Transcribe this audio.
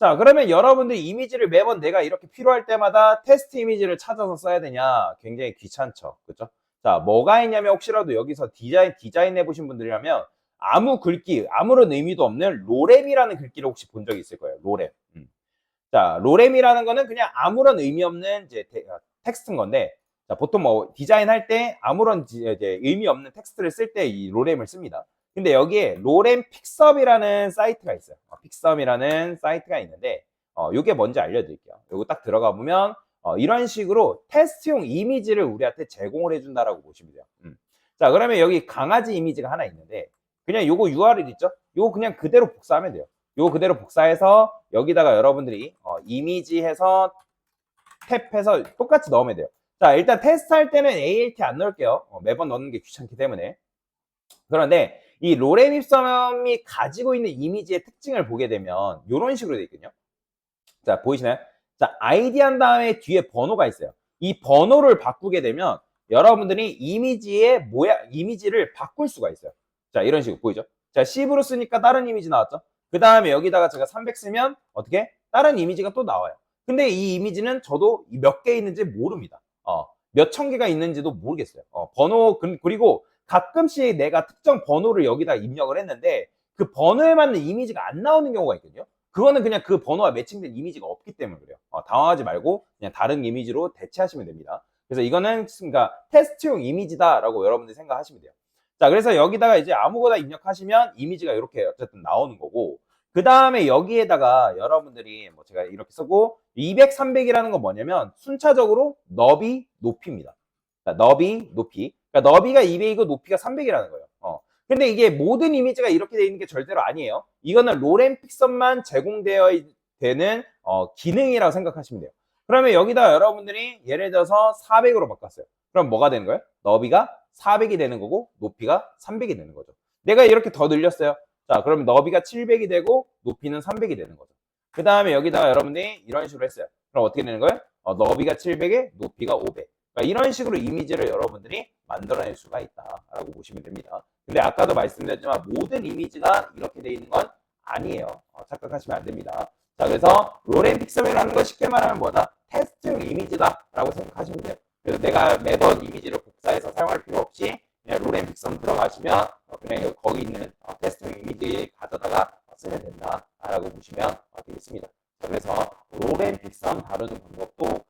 자, 그러면 여러분들 이미지를 매번 내가 이렇게 필요할 때마다 테스트 이미지를 찾아서 써야 되냐? 굉장히 귀찮죠. 그죠? 자, 뭐가 있냐면 혹시라도 여기서 디자인, 디자인 해보신 분들이라면 아무 글귀, 아무런 의미도 없는 로렘이라는 글귀를 혹시 본 적이 있을 거예요. 로렘. 음. 자, 로렘이라는 거는 그냥 아무런 의미 없는 이제 테, 아, 텍스트인 건데, 자, 보통 뭐 디자인할 때 아무런 지- 이제 의미 없는 텍스트를 쓸 때 이 로렘을 씁니다. 근데 여기에 로렘 픽섭이라는 사이트가 있어요. 어, 픽섭이라는 사이트가 있는데, 어, 요게 뭔지 알려드릴게요. 요거 딱 들어가 보면, 어, 이런 식으로 테스트용 이미지를 우리한테 제공을 해준다라고 보시면 돼요. 음. 자, 그러면 여기 강아지 이미지가 하나 있는데, 그냥 요거 URL 있죠? 요거 그냥 그대로 복사하면 돼요. 요거 그대로 복사해서 여기다가 여러분들이 어, 이미지 해서 탭해서 똑같이 넣으면 돼요. 자, 일단 테스트할 때는 ALT 안 넣을게요. 어, 매번 넣는 게 귀찮기 때문에. 그런데 이 로렘 입섬이 가지고 있는 이미지의 특징을 보게 되면 이런 식으로 되어 있거든요. 자, 보이시나요? 자, 아이디 한 다음에 뒤에 번호가 있어요. 이 번호를 바꾸게 되면 여러분들이 이미지의 모양, 이미지를 바꿀 수가 있어요. 자, 이런 식으로 보이죠? 자, 10으로 쓰니까 다른 이미지 나왔죠? 그 다음에 여기다가 제가 300 쓰면 어떻게? 다른 이미지가 또 나와요. 근데 이 이미지는 저도 몇 개 있는지 모릅니다. 어, 몇 천 개가 있는지도 모르겠어요. 어, 번호, 그- 그리고 가끔씩 내가 특정 번호를 여기다 입력을 했는데 그 번호에 맞는 이미지가 안 나오는 경우가 있거든요. 그거는 그냥 그 번호와 매칭된 이미지가 없기 때문에 그래요. 어, 당황하지 말고 그냥 다른 이미지로 대체하시면 됩니다. 그래서 이거는 그러니까 테스트용 이미지다라고 여러분들이 생각하시면 돼요. 자, 그래서 여기다가 이제 아무거나 입력하시면 이미지가 이렇게 어쨌든 나오는 거고, 그 다음에 여기에다가 여러분들이 뭐 제가 이렇게 쓰고, 200, 300이라는 건 뭐냐면 순차적으로 너비, 높이입니다. 자, 너비, 높이. 그러니까 너비가 200이고 높이가 300이라는 거예요. 어. 근데 이게 모든 이미지가 이렇게 되어 있는 게 절대로 아니에요. 이거는 로렌 픽선만 제공되어 되는 어, 기능이라고 생각하시면 돼요. 그러면 여기다 여러분들이 예를 들어서 400으로 바꿨어요. 그럼 뭐가 되는 거예요? 너비가 400이 되는 거고 높이가 300이 되는 거죠. 내가 이렇게 더 늘렸어요. 자, 그럼 너비가 700이 되고 높이는 300이 되는 거죠. 그 다음에 여기다가 여러분들이 이런 식으로 했어요. 그럼 어떻게 되는 거예요? 어, 너비가 700에 높이가 500. 그러니까 이런 식으로 이미지를 여러분들이 만들어낼 수가 있다라고 보시면 됩니다. 근데 아까도 말씀드렸지만 모든 이미지가 이렇게 돼 있는 건 아니에요. 어, 착각하시면 안 됩니다. 자, 그래서 로렌 픽셀이라는 건 쉽게 말하면 뭐다? 테스트용 이미지다라고 생각하시면 돼요. 그래서 내가 매번 이미지를 복사해서 사용할 필요 없이 그냥 로렌 픽섬 들어가시면 어, 그냥 거기 있는 어, 테스트용 이미지 가져다가 쓰면 된다라고 보시면 어, 되겠습니다. 자, 그래서 로렌 픽섬 다루는 방법도